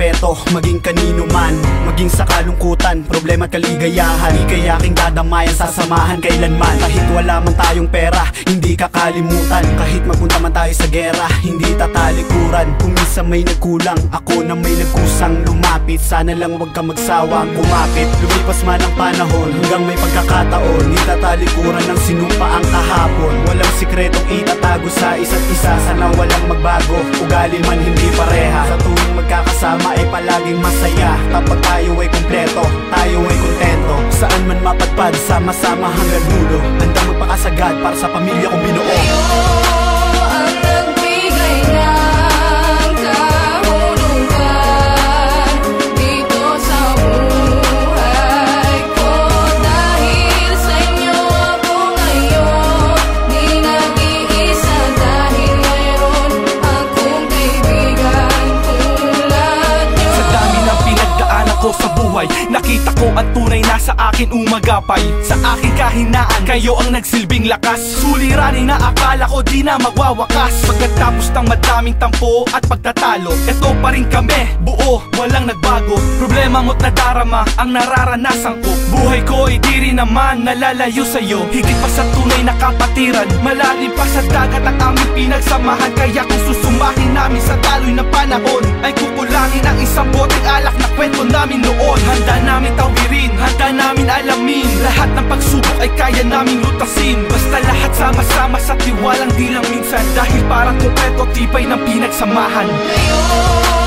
respeto Maging kanino man Maging sa kalungkutan Problema at kaligayahan. Di kaya aking dadamayan Sasamahan kailanman. Kahit wala man tayong pera Hindi kakalimutan. Kahit magpunta man tayo sa gera Hindi tatalikuran. Kung minsan may nagkulang Ako na may nagkusang lumapit. Sana lang wag ka magsawang kumapit. Lumipas man ang panahon Hanggang may pagkakataon Di tatalikuran ng sinumpa ang kahapon. Walang sikretong itatago sa isa't isa Sana walang magbago. Ugali man hindi pareha. Sa tuwing magkakasama ay palaging masaya. Kapag tayo ay kumpleto, tayo ay kontento. Saan man mapadpad, sama-sama hanggang dulo. Handang magpakasagad para sa pamilya kong binuo. Kayo akin umagapay. Sa aking kahinaan, kayo ang nagsilbing lakas. Suliranin na akala ko di na magwawakas. Pagkatapos ng madaming tampo at pagtatalo Ito pa rin kami, buo, walang nagbago. Problema mo't nadarama ang nararanasan ko. Buhay ko ay di rin naman nalalayo sa'yo. Higit pa sa tunay na kapatiran Malalim pa sa dagat ang aming pinagsamahan. Kaya kung susumahin namin sa taloy na panahon Kukulangin ang isang boteng alak na kwento namin noon. Handa namin tawirin, handa namin alamin. Lahat ng pagsubok ay kaya naming lutasin. Basta lahat sama-sama sa tiwalang di lang minsan. Dahil parang kumpleto tibay ng pinagsamahan. Kayo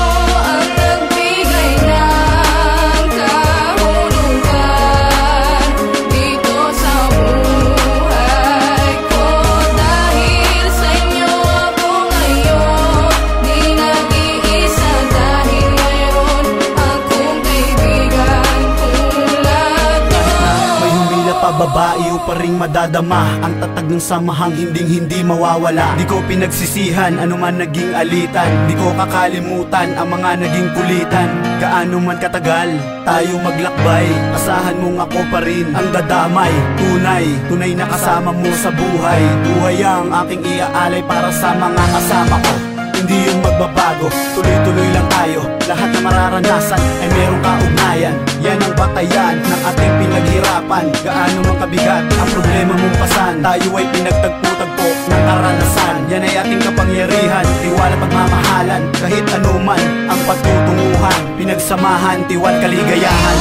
babae o pa ring madadama. Ang tatag ng samahang hinding hindi mawawala. Di ko pinagsisihan ano man naging alitan. Di ko kakalimutan ang mga naging kulitan. Gaano man katagal tayo maglakbay. Asahan mong ako pa rin ang dadamay. Tunay, tunay na kasama mo sa buhay. Buhay ang aking iaalay para sa mga kasama ko. Hindi yung magbabago Tuloy-tuloy lang tayo. Lahat na mararanasan ay merong kaugnayan. Yan ang batayan Gaano mang kabigat ang problema mong pasan. Tayo ay pinagtagpo-tagpo ng karanasan. Yan ay ating kapangyarihan Tiwala pagmamahalan. Kahit anuman ang pagtutunguhan Pinagsamahan, tiwal kaligayahan